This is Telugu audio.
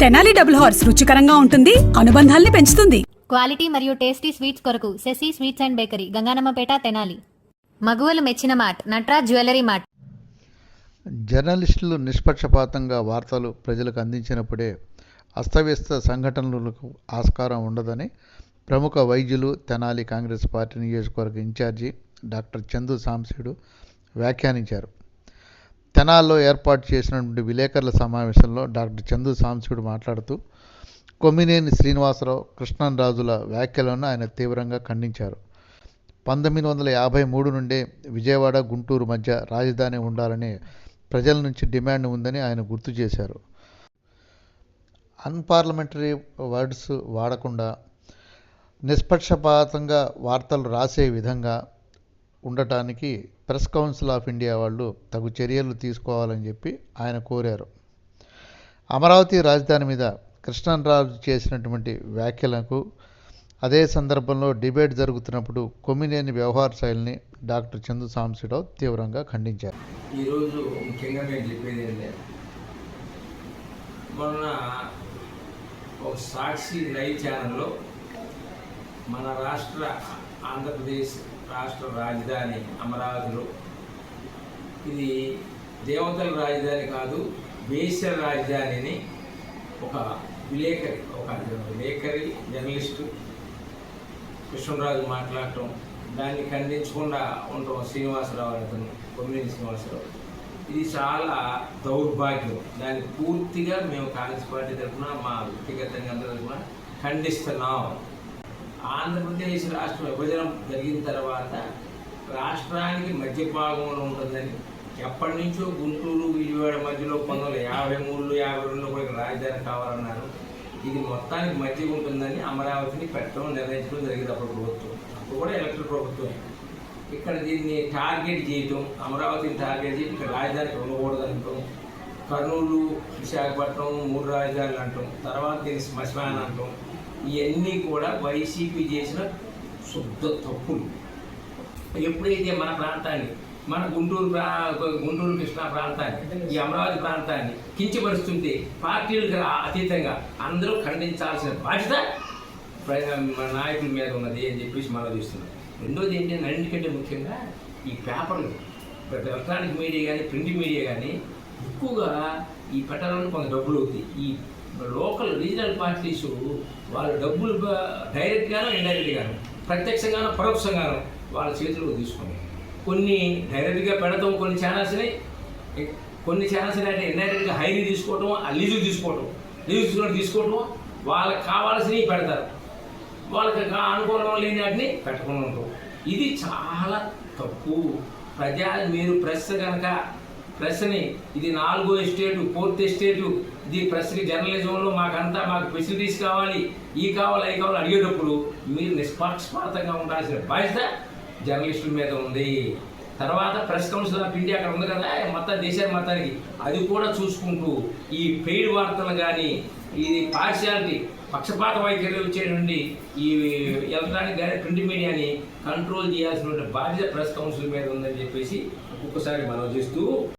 తెనాలి డబుల్ హార్స్ రుచికరంగా ఉంటుంది అనుబంధాల్ని పెంచుతుంది. క్వాలిటీ మరియు టేస్టీ స్వీట్స్ కొరకు Sasi sweets and bakery Gangnammapeta Tenali. మగువలు మెచ్చిన మార్ట్ నట్రాజ్ జ్యువెలరీ మార్ట్ జర్నలిస్టులు నిష్పక్షపాతంగా వార్తలు ప్రజలకు అందించినప్పుడే అస్తవ్యస్త సంఘటనలకు ఆస్కారం ఉండదని ప్రముఖ వైద్యులు తెనాలి కాంగ్రెస్ పార్టీ నియోజకవర్గ ఇన్ఛార్జి డాక్టర్ చందు సాంశీడు వ్యాఖ్యానించారు. తెనాల్లో ఏర్పాటు చేసినటువంటి విలేకరుల సమావేశంలో డాక్టర్ చందు సాంశీడు మాట్లాడుతూ కొమ్మినేని శ్రీనివాసరావు కృష్ణరాజుల వ్యాఖ్యలను ఆయన తీవ్రంగా ఖండించారు. పంతొమ్మిది వందల యాభై మూడు నుండే విజయవాడ గుంటూరు మధ్య రాజధాని ఉండాలని ప్రజల నుంచి డిమాండ్ ఉందని ఆయన గుర్తు చేశారు. అన్పార్లమెంటరీ వర్డ్స్ వాడకుండా నిష్పక్షపాతంగా వార్తలు రాసే విధంగా ఉండటానికి ప్రెస్ కౌన్సిల్ ఆఫ్ ఇండియా వాళ్ళు తగు చర్యలు తీసుకోవాలని చెప్పి ఆయన కోరారు. అమరావతి రాజధాని మీద కృష్ణరాజు చేసినటువంటి వ్యాఖ్యలకు అదే సందర్భంలో డిబేట్ జరుగుతున్నప్పుడు కొమ్మినేని వ్యవహార శైలిని డాక్టర్ చందు సాంబశివరావు తీవ్రంగా ఖండించారు. ఈరోజు ముఖ్యంగా నేను చెప్పేది ఏంటంటే మొన్న ఒక సాక్షి లైవ్ ఛానల్లో మన రాష్ట్ర ఆంధ్రప్రదేశ్ రాష్ట్ర రాజధాని అమరావతిలో. ఇది దేవతల రాజధాని కాదు వేశ్య రాజధానిని ఒక విలేకరి ఒక విలేకరి జర్నలిస్టు కృష్ణరాజు మాట్లాడటం దాన్ని ఖండించకుండా ఉండటం శ్రీనివాసరావు అతను కొమ్మినేని శ్రీనివాసరావు. ఇది చాలా దౌర్భాగ్యం. దాన్ని పూర్తిగా మేము కాంగ్రెస్ పార్టీ తరఫున మా వ్యక్తిగతంగా అందరి తరఫున ఖండిస్తున్నాం. ఆంధ్రప్రదేశ్ రాష్ట్ర విభజన జరిగిన తర్వాత రాష్ట్రానికి మధ్య భాగంలో ఉంటుందని ఎప్పటి నుంచో గుంటూరు విజయవాడ మధ్యలో పంతొమ్మిది యాభై మూడులో యాభై రెండులో కూడా రాజధాని కావాలన్నారు. ఇది మొత్తానికి మధ్య ఉంటుందని అమరావతిని పెట్టడం నిర్ణయించడం జరిగింది అప్పుడు ప్రభుత్వం. అప్పుడు కూడా ఎలక్ట్రిక్ ప్రభుత్వం. ఇక్కడ దీన్ని టార్గెట్ చేయటం అమరావతిని టార్గెట్ చేయడం ఇక్కడ రాజధానికి ఉండకూడదు అంటాం. కర్నూలు విశాఖపట్నం మూడు రాజధానులు అంటాం. తర్వాత దీన్ని శ్మశానం అంటాం. ఇవన్నీ కూడా వైసీపీ చేసిన శుద్ధ తప్పులు. ఎప్పుడైతే మన ప్రాంతాన్ని మన గుంటూరు ప్రా గుంటూరు కృష్ణా ప్రాంతాన్ని ఈ అమరావతి ప్రాంతాన్ని కించపరుస్తుంటే పార్టీలకు అతీతంగా అందరూ ఖండించాల్సిన బాధ్యత మన నాయకుల మీద ఉన్నది అని చెప్పేసి మనం చూస్తున్నాం. రెండోది ఏంటంటే అన్నిటికంటే ముఖ్యంగా ఈ పేపర్లు. ఎలక్ట్రానిక్ మీడియా కానీ ప్రింట్ మీడియా కానీ ఎక్కువగా ఈ పెట్టాలని కొంత డబ్బులు అవుతాయి. ఈ లోకల్ రీజనల్ పార్టీస్ వాళ్ళ డబ్బులు బ- డైరెక్ట్గానో ఇండైరెక్ట్గాను ప్రత్యక్షంగానో పరోక్షంగానో వాళ్ళ చేతులకు తీసుకుని కొన్ని డైరెక్ట్గా పెడతాం కొన్ని ఛానల్స్ని కొన్ని ఛానల్స్ అంటే ఇండైరెక్ట్గా హైరీ తీసుకోవటం ఆ లీజు తీసుకోవటం లీజు తీసుకోవడం తీసుకోవటం వాళ్ళకి కావాల్సినవి పెడతారు. వాళ్ళకి కా- అనుకూలం లేని వాటిని పెట్టకుండా ఉంటాం ఇది చాలా తప్పు. ప్రజా మీరు ప్రెస్ కనుక ప్రెస్ని ఇది నాలుగో ఎస్టేటు ఫోర్త్ ఎస్టేటు. ఇది ప్రెస్కి జర్నలిజంలో మాకంతా మాకు ఫెసిలిటీస్ కావాలి. ఈ కావాలి అవి కావాలి అడిగేటప్పుడు మీరు నిష్పక్షపాతంగా ఉండాల్సిన బాధ్యత జర్నలిస్టుల మీద ఉంది. తర్వాత ప్రెస్ కౌన్సిల్ ఆఫ్ ఇండియా అక్కడ ఉంది కదా మొత్తం దేశాన్ని మొత్తానికి. అది కూడా చూసుకుంటూ ఈ పెయిడ్ వార్తలు కానీ ఇది పార్షియాలిటీ పక్షపాత వైఖరి వచ్చేటువంటి ఈ ఎలక్ట్రానిక్ కానీ ప్రింట్ మీడియాని కంట్రోల్ చేయాల్సిన బాధ్యత ప్రెస్ కౌన్సిల్ మీద ఉందని చెప్పేసి ఒక్కొక్కసారి మనం చేస్తూ